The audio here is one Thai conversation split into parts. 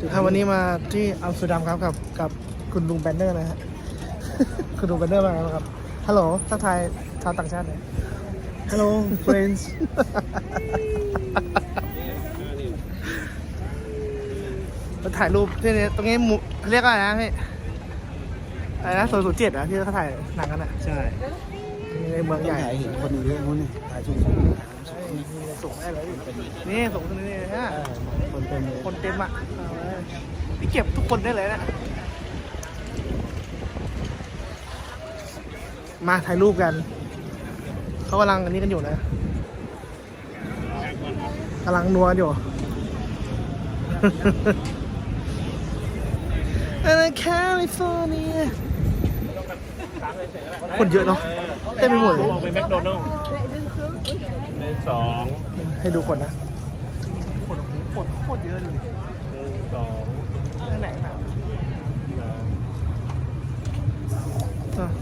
ครับวันนี้มาที่อัมสเตอร์ดัมครับกับกับคุณลุงแบนเนอร์นะฮะ คุณลุงแบนเนอร์มาแล้วครับ ฮัลโหลทักทายชาวต่างชาติหน่อยฮัลโหล friends มาถ่ายรูปที่นี่ตรงนี้หมุเรียกอะไรนะพี่อะไรนะโซนศูนย์เจ็ดอะที่เขาถ่ายหนังกันอะใช่ ในเมืองใหญ่ถ่ายเห็นคนอยู่เรื่องนู้นนี่ถ่ายชุมชนส่งได้เลยนี่ส่งตรงนี้เลยฮะคนเป็นคนเต็มอะ นี่เก็บทุกคนได้เลยนะมาถ่ายรูปกัน เขากำลังอันนี้กันอยู่นะกำลังนัวอยู่อันนั้นแคลิฟอร์เนียคนเยอะเนาะเต็มไปหมดเลยมองเป็นแมคโดนัลด์หนึ่งสองให้ดูคนนะคนคนโคตรเยอะเลย หนึ่งสอง นั่นแหละนะ สาม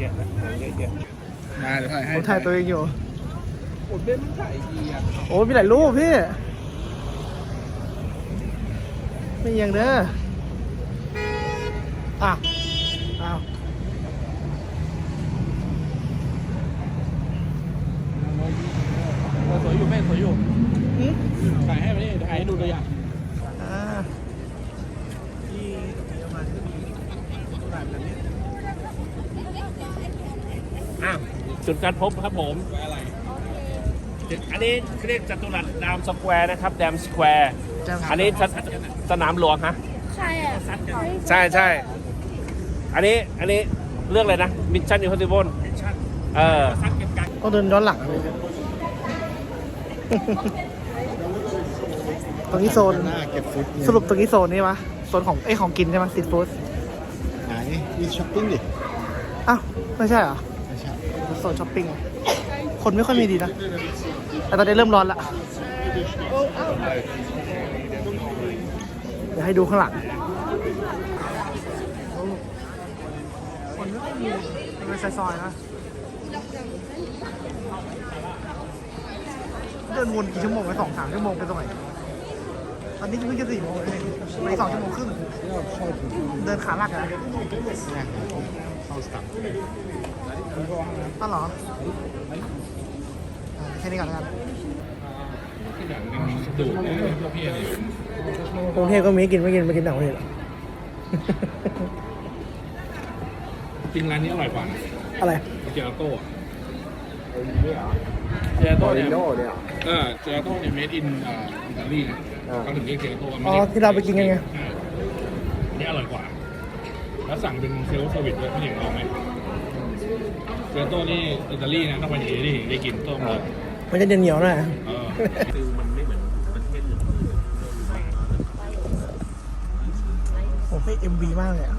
เยอะแยะนะเยอะแยะมาเดี๋ยวถ่ายให้ผมถ่ายตัวเองอยู่โอ้เบ้นถ่ายดีอะโอ้มีหลายรูปพี่ ไม่เอียังเด้ออะอ้าวสวยอยู่แม่สวยอยู่หึถ่ายให้มาดิถ่ายให้ดูตัวอย่าง อ่า อะ จุดการพบครับผม อันนี้เขาเรียกจัตุรัสดามสแควร์นะครับดามสแควร์จะอันนี้สสนามหลวงฮะ ใช่อะใช่ใช่ อันนี้อันนี้เรื่องอะไรนะมิชชั่นอิมพอสิเบิลเออต้องเดินย้อนหลังเลยตรงนี้โซนหน้าเก็บฟุตสรุปตรงนี้โซนนี่วะโซนของไอยของกินใช่ไหมสตรีทฟู้ดไหนมีช้อปปิ้งดิ อ้าว ไม่ใช่เหรอไม่ใช่ โซนช้อปปิ้งคนไม่ค่อยมีดีนะ แต่ตอนนี้เริ่มร้อนละเดี๋ยวให้ดูข้างหลังคนไม่ค่อยมีเป็นซอยๆนะเดินวนกี่ชั่วโมงไปสองสามชั่วโมงไปตรงไหน ตอนนี้เพิ่งจะสี่โมงเองไปสองชั่วโมงครึ่งเดินขาลากนะเนี่ยเข้าสตับอ้าวเหรออ่าแค่นี้ก่อนแล้วกันกรุงเทพก็มีกินไม่กินไม่กินหนังประเทศหรอจริงร้านนี้อร่อยกว่านะอะไร เจลาโต้อะเจลาโต้เนี่ยเออเจลาโต้เนี่ยเมดอินอิตาลีนะ เขาถึงเรียกเจลาโต้อ๋อที่เราไปกินกันไง อ่าอันนี้อร่อยกว่า แล้วสั่งเป็นเซลฟ์เซอร์วิสด้วยพี่หนิงลองไหมเจลาโต้นี่อิตาลีนะต้องไปเอที่ได้กินต้มเลย มันจะเหนียวๆหน่อย เออคือมันไม่เหมือนประเทศอื่นผมให้เอ็มบีมากเลยอะ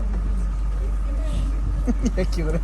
อยากคิวเลย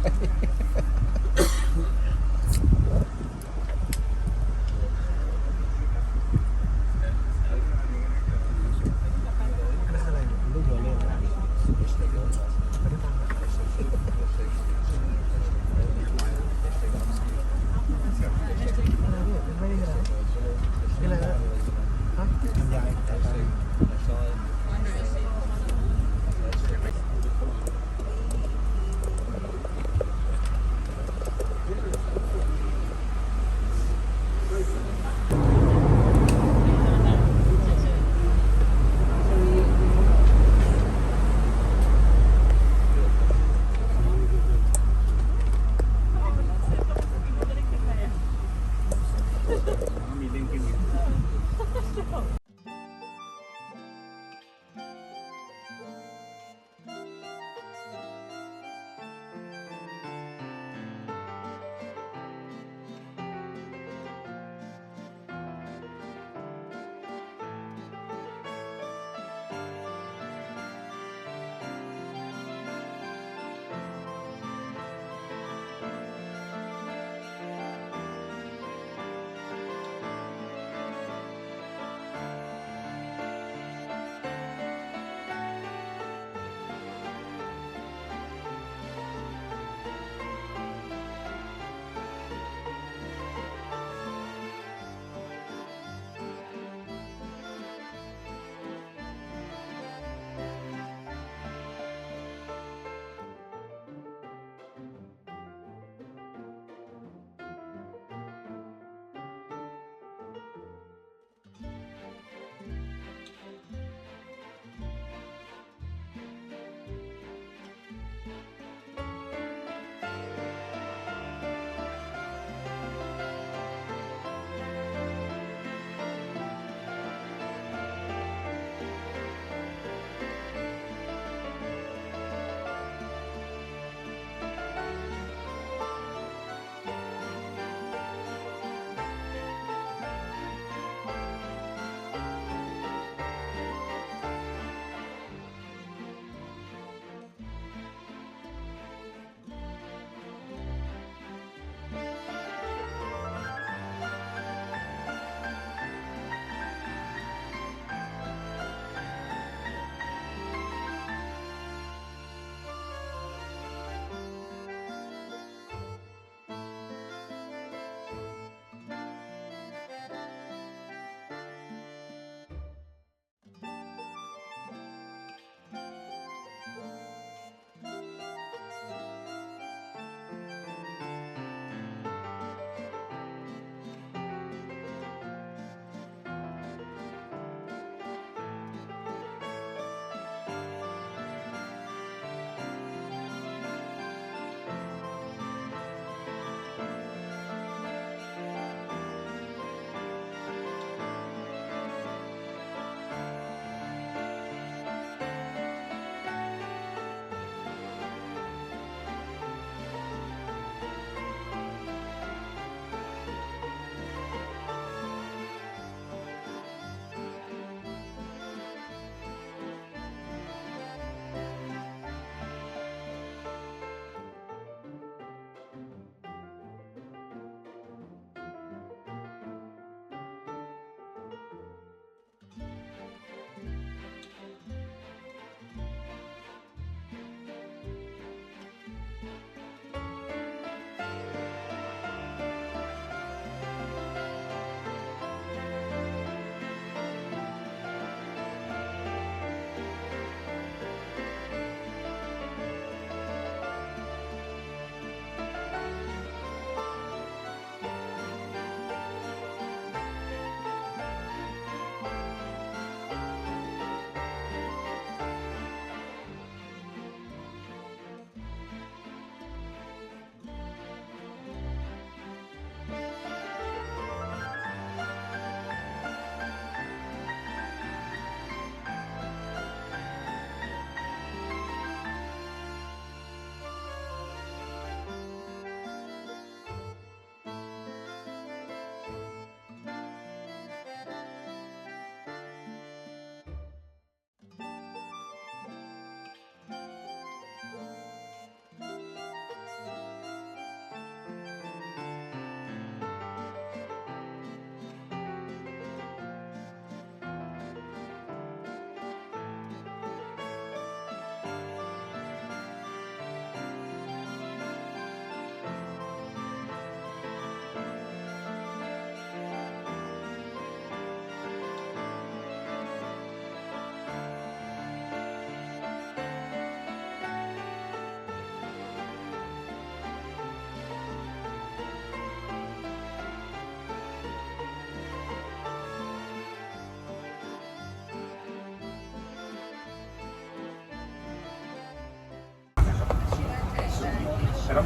ท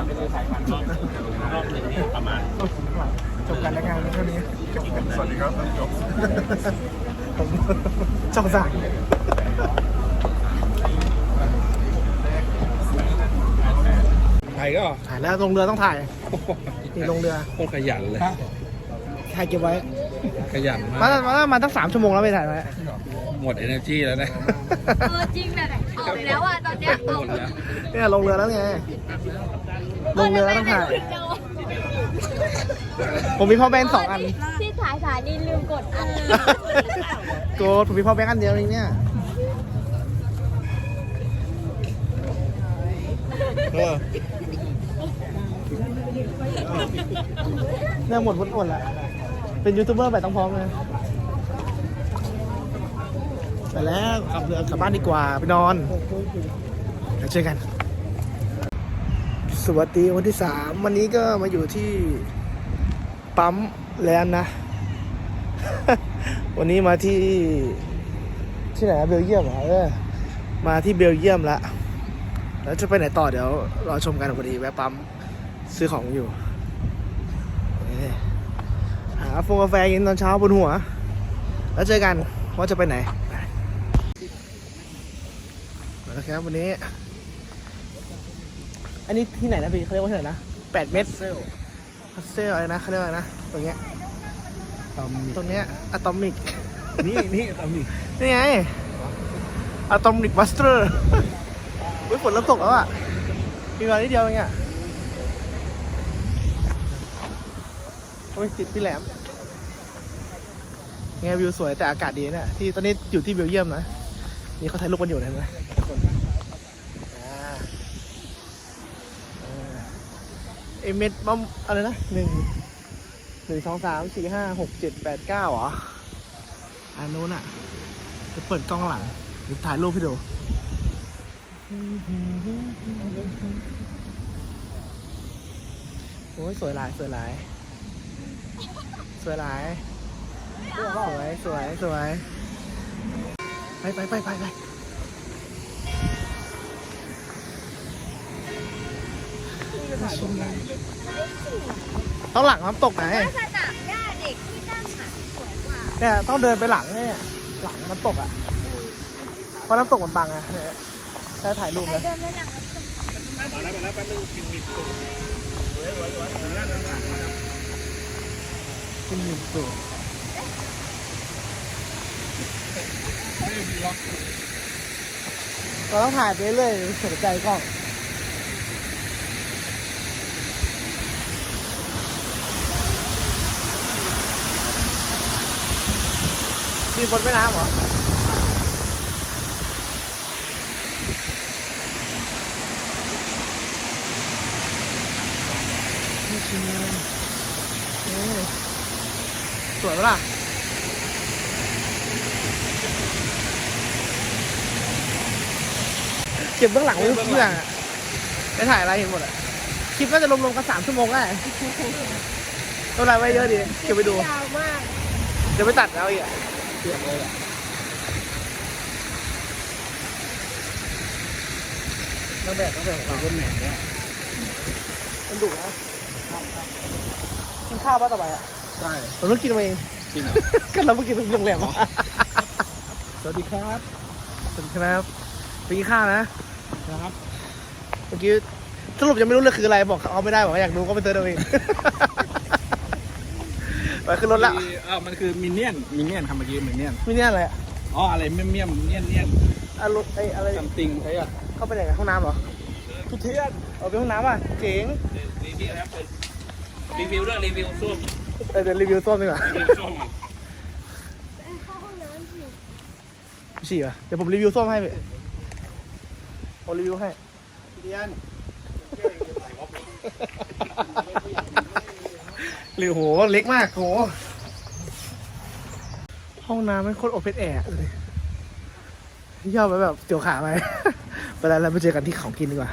ำเป็นสายพันธุ์รอบหนึ่งรอบหนึ่งเนี่ยประมาณจบกันแล้วงานเท่านี้สวัสดีครับท่านผู้ชมผมช่องสั่งไทยก็ถ่ายแล้วลงเรือต้องถ่ายนี่ลงเรือโคตรขยันเลยถ่ายเก็บไว้ ขยันมามามามาตั้งสามชั่วโมงแล้วไปถ่ายไว้หมด energy แล้วนะเออจริงแบบอ อกไปแล้วอะตอนเนี้ยออกหมดแล้วเนี่ยลงเรือแล้วไง ลงเรือแล้วต้องถ่าย ผมมีพ่อแบงค์สองอัน ที่ถ่ายสายนี่ลืมกดอันโกผมมีพ่อแบงค์อันเดียวเองเนี่ยเออเนี่ยหมดหมดละ เป็นยูทูบเบอร์แบบต้องพร้อมเลย ไปแล้วกลับเรือกลับบ้านดีกว่าไปนอนเดี๋ยวเจอกัน สวัสดีวันที่สามวันนี้ก็มาอยู่ที่ปั๊มแล้วนะ วันนี้มาที่ที่ไหนเบลเยียมเหรอเออมาที่เบลเยียมละแล้วจะไปไหนต่อเดี๋ยวรอชมกันพอดีแวะปั๊มซื้อของอยู่หาฟงกาแฟกินตอนเช้าบนหัว แล้วเจอกันว่าจะไปไหน มาแล้วครับวันนี้ อันนี้ที่ไหนนะพี่เขาเรียกว่าที่ไหนนะแปดเมตรเซลเซลอะไรนะเขาเรียกว่าอะไรนะตรงเนี้ยตอมตรงเนี้ยอะตอมิก นี่นี่ตอมนี่นี่ไงอะตอมิกบัสเตอร์อุ้ยฝนเริ่มตกแล้วอะมีเวลานิดเดียวเองอะโอ้ยติดพี่แหลมไงวิวสวยแต่อากาศดีเนี่ยที่ตอนนี้อยู่ที่เบลเยียมนะ นี่เขาถ่ายรูปกันอยู่นะเห็นไหมคนอ่าเออ เอเมดบัมอะไรนะหนึ่งหนึ่งสองสามสี่ห้าหกเจ็ดแปดเก้าเหรออันนู้นอะ จะเปิดกล้องหลังหรือถ่ายรูปให้ดูโอ้ยสวยหลาย สวยหลาย สวยหลาย สวย สวย สวย ไปไปไปไปไป ต้องหลังน้ำตกไหนถ้าสนามหญ้าเด็กที่นั่งอะสวยกว่าเนี่ยต้องเดินไปหลังเนี่ยหลังน้ำตกอะเพราะน้ำตกมันบังอะเนี่ยถ้าถ่ายรูปไปนะเดินไปหลังมาแล้วมาแล้วแป๊บนึงกินมีตัวขึ้นหนึ่งตัวเราต้องถ่ายไปเรื่อยๆสนใจกล้อง มีบนแม่น้ำเหรอนี่ชิมเลยนี่สวยปะล่ะเก็บเบื้องหลังไว้ทุกอย่างอะไปถ่ายอะไรเห็นหมดอะคลิปน่าจะรวมๆกันสามชั่วโมงได้ต้องอะไรไว้เยอะดี เก็บไปดู ยาวมาก เดี๋ยวไปตัดเอาอีกอะ เก็บเลยอะนักแบบนักแบบของเราเป็นแหนเนี่ยมันดุนะกินข้าวป่ะต่อไปอะใช่ผมต้องกินมาเองจริงเหรอก็เราเพิ่งกินที่โรงแรมมาสวัสดีครับสวัสดีครับไปกินข้าวนะครับเมื่อกี้สรุปยังไม่รู้เลยคืออะไรบอกเขาไม่ได้บอกว่าอยากรู้ก็ไปเติร์ดเอาเอง ไปขึ้นรถละอ้าวมันคือมินเนี่ยนมินเนี่ยนทำเมื่อกี้มินเนี่ยนไม่เนี่ยอะไรอะอ๋ออะไรเมี่ยมเมี่ยมเมี่ยนเมี่ยนอะรถไออะไรซัมติงใช่อะเข้าไปไหนกันห้องน้ำเหรอทุเทียนเอาไปห้องน้ำอะเจ๋งรีวิวนะครับรีวิวเรื่องรีวิวส้วมเออเดี๋ยวรีวิวส้วมดีกว่ารีวิวส้วมเข้าห้องน้ำสิฉี่ป่ะเดี๋ยวผมรีวิวส้วมให้พี่ผมรีวิวให้เรียน หรือโหเล็กมากโหห้องน้ำไม่โคตรโอเพนแอร์เลยย่อไปแบบเตียวขาไปเวลาเราไปเจอกันที่ของกินดีกว่า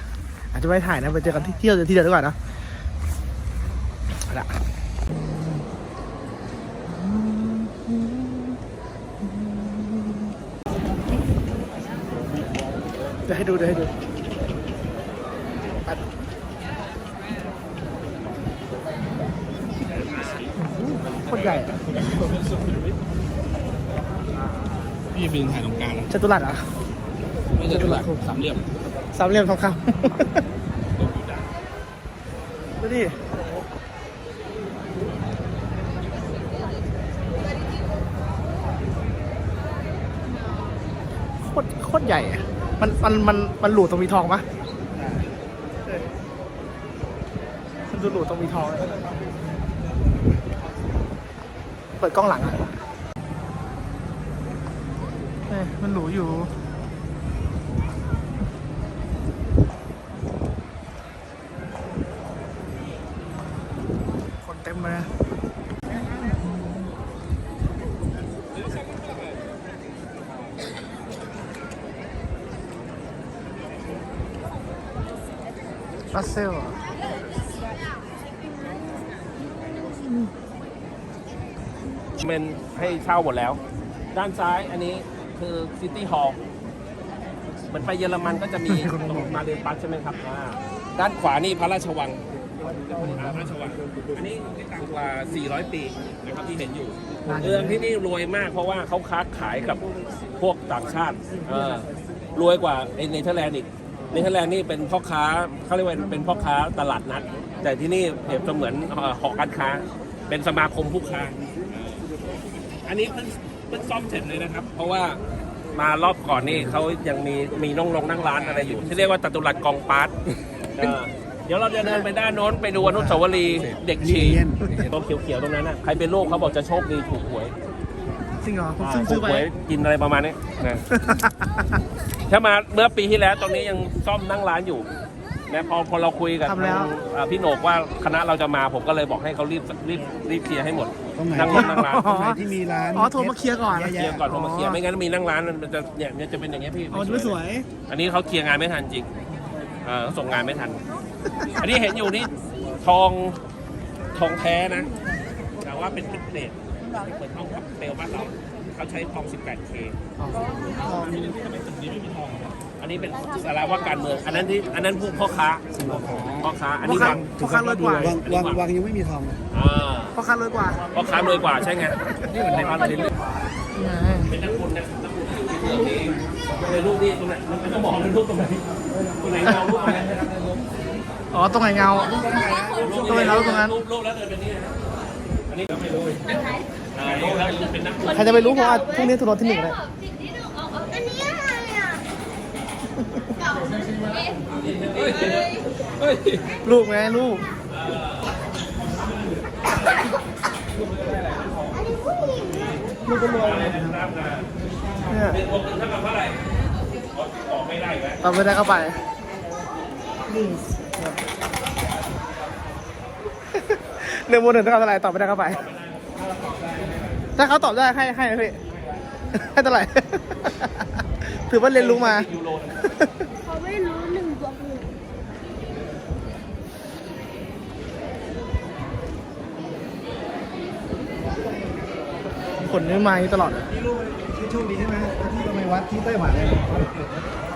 อาจจะไม่ถ่ายนะไปเจอกันที่เที่ยวที่เดียวดีกว่าเนะเอาละเดี๋ยวให้ดูเดี๋ยวให้ดู ตรใหญ่อะ พี่บินถ่ายตรงกลางจตุรัสเหรอะไม่ใช่ตัวหลักสามเหลี่ยมสามเหลี่ยมทองคำดูดิโคตรโคตรใหญ่อะมันมันมันมันหลูตรงมีทองปะเออมันดูหลูตรงมีทองเลย เปิดกล้องหลังอะเอ้มันหรูอยู่ คนเต็มเลย รัสเซลเห เป็นให้เช่าหมดแล้ว ด้านซ้ายอันนี้คือซิตี้ฮอลล์เหมือนไปเยอรมันก็จะมีตรงมาเดนปัสใช่ไหมครับอ่าด้านขวานี่พระราชวังอ่าพระราชวัง อันนี้ไม่ต่างกว่า 400 ปีนะครับที่เห็นอยู่เมืองที่นี่รวยมากเพราะว่าเขาค้าขายกับพวกต่างชาติเออรวยกว่าไอ้เนเธอร์แลนด์อีกเนเธอร์แลนด์นี่เป็นพ่อค้าเขาเรียกว่าเป็นพ่อค้าตลาดนัด แต่ที่นี่เปรียบเสมือนเอ่อหอการค้า เป็นสมาคมผู้ค้า อันนี้เพิ่งเพิ่งซ่อมเสร็จเลยนะครับ เพราะว่ามารอบก่อนนี่เขายังมีมีน้องลงนั่งร้านอะไรอยู่ ที่เรียกว่าจตุรัสกองปาร์ตเออเดี๋ยวเราจะเดินไปด้านโน้นไปดูอนุสาวรีย์เด็กชีตัวเขียวๆตรงนั้นนะใครเป็นลูกเขาบอกจะโชคดีถูกหวยจริงเหรอผมอ่าซื้อถูซื้อกไปหวยกินอะไรประมาณนี้นะถ้ามาเมื่อปีที่แล้วตรงนี้ยังซ่อมนั่งร้านอยู่ นะพอพอเราคุยกับทำแล้วทางอ่าพี่โหนกว่าคณะเราจะมาผมก็เลยบอกให้เขารีบรีบรีบเคลียร์ให้หมดตรงไหน นั่งรถนั่งร้านตรงไหนที่มีร้านอ๋อโทรมาเคลียร์ก่อน เคลียร์ก่อนผมมาเคลียร์ไม่งั้นมีนั่งร้านมันจะเนี่ยเนี่ยจะเป็นอย่างเงี้ยพี่อ๋อจะไม่สวย อันนี้เขาเคลียร์งานไม่ทันจริง เออส่งงานไม่ทัน อันนี้เห็นอยู่นี่ทองทองแท้นะ แต่ว่าเป็นเป็นเกรดเหมือนทองคำเปลวบ้านเรา เขาใช้ทอง 18K อัน นี้เป็นสาระว่าการเมือง อันนั้นที่อันนั้นผู้พ่อค้าพ่อค้า อันพ่อนี้ค้าวังพ่อค้ารวยกว่า วังวังวังยังไม่มีทองอ่าพ่อค้ารวยกว่าพ่อค้ารวยกว่าใช่ไงนี่เหมือนในบ้านเราเป็นนักบุญนะนักบุญอยู่ที่เมืองนี้ในรูปนี้ตรงไหนมันไม่ต้องบอกเลยรูปตรงไหนตรงไหนเรารูปอะไรนะครับอ๋อตรงไหนเงาตรงไหนเงาตรงนั้นรูปรูปแล้วเดินไปนี่นะอันนี้ก็ไม่รู้อ่ารูปแล้วเป็นนักบุญใครจะไปรู้เพราะว่าพรุ่งนี้ทุนรถที่หนึ่งเลย เก่าเอ๊ะลูกไงลูกลูกก็รวยเนี่ยเป็นวงเงินเท่ากับเท่าไหร่ออกไม่ได้ไหมตอบไม่ได้เข้าไปหนึ่งบนหนึ่งเท่ากับเท่าไหร่ตอบไม่ได้เข้าไป ถ้าเขาตอบได้ให้ให้ไหมพี่ให้เท่าไหร่ ถือว่าเรียนรู้มา ยูโรนะเขาไม่รู้หนึ่งบวกหนึ่งผลนี่มาอย่างนี้ตลอดที่รู้ที่โชคดีใช่ไหมที่เราไปวัดที่ไต้หวันเลย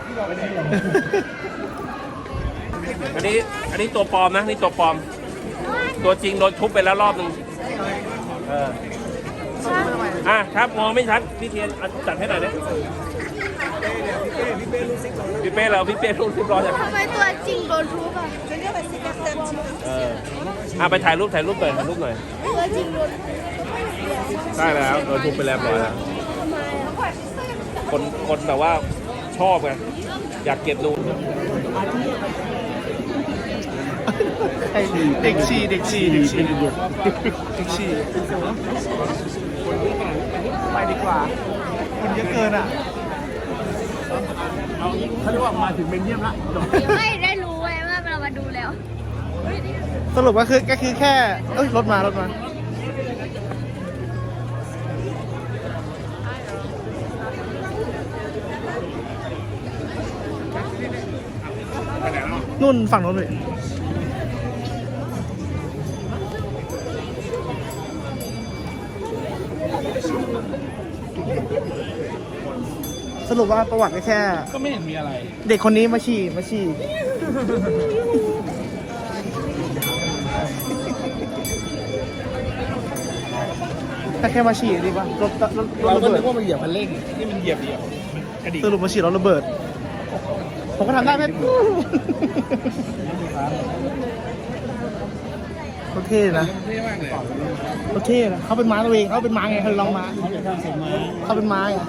ที่เราไปได้หรออันนี้อันนี้ตัวปลอมนะนี่ตัวปลอม ตัวจริงโดนทุบไปแล้วรอบหนึ่งเอออะครับมองไม่ชัดพี่เทียนอะจัดให้หน่อยนะ พี่เป้เราพี่เป้รูปเรียบร้อยแล้วทำไมตัวจริงโดนทุบอะเอออะไปถ่ายรูปถ่ายรูปหน่อยถ่ายรูปหน่อยตัวจริงโดนได้แล้วโดนทุบไปแล้วเรียบร้อยแล้วทำไมอะคนคนแบบว่าชอบไงอยากเก็บดูเด็กชีเด็กชีเด็กชีเด็กชีไปดีกว่าคนเยอะเกินอะ เขาเรียกว่ามาถึงเบลเยียมละไม่ได้รู้ไงว่าเรามาดูแล้วสรุปว่าคือก็คือแค่เอ้ยรถมารถมานู่นฝั่งโน้นเลย รุปว่าประวัติก็แค่ ก็ไม่เห็นมีอะไร เด็กคนนี้มาฉี่มาฉี่ถ้าแค่มาฉีดดีกว่ารถรถรถเราระก็เบินึดกว่ามันเหยียบคันเร่งนี่มันเหยียบเดียวมันกระดิกสรุปมาฉีดรถระเบิด ผมก็ทำได้ไหมโคตรเท่นะเท่มากเลยโคตรเท่นะเขาเป็นม้าตัวเองเขาเป็นม้าไงเขาลองม้าเขาจะทำเสร็จมาเขาเป็นม้าไงอะ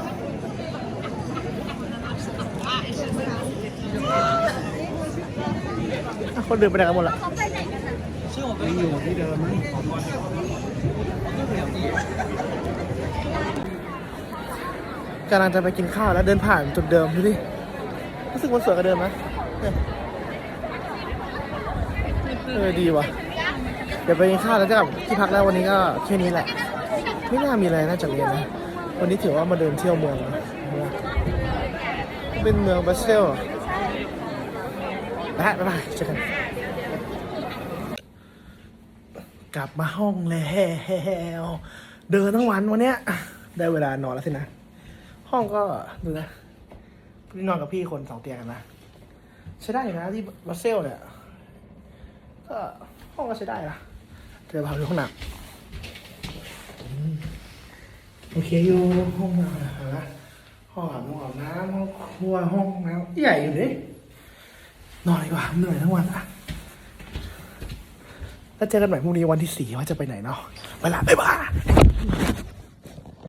คนเดินไปไหนกันหมดละเขาไปไหนกันอะยังอยู่ที่เดิมไหมกำลังจะไปกินข้าวแล้วเดินผ่านจุดเดิมดูดิรู้สึกมันสวยกว่าเดิมนะเนี่ยเออดีว่ะ เดี๋ยวไปกินข้าวแล้วจะกลับที่พักแล้ววันนี้ก็แค่นี้แหละ ไม่น่ามีอะไรน่าจะเรียนนะวันนี้ถือว่ามาเดินเที่ยวเมืองนะเป็นเมืองบรัสเซล ส์และบ๊ายบายเจอกันกลับมาห้องแล้วเดินทั้งวันวันเนี้ย ได้เวลานอนแล้วสินะ ห้องก็ดูนะพี่นอนกับพี่คนสองเตียงกันนะใช้ได้อยู่นะที่บรัสเซลเนี่ยก็ห้องก็ใช้ได้นะเดี๋ยวพาไปดูห้องน้ำโอเคอยู่ห้องน้ำนะห้องอาบน้ำอาบน้ำห้องครัวห้องน้ำใหญ่อยู่ดิ นอนดีกว่าเหนื่อยทั้งวันอะแล้วเจอกันใหม่พรุ่งนี้วันที่สี่ว่าจะไปไหนเนาะไปละบ๊ายบาย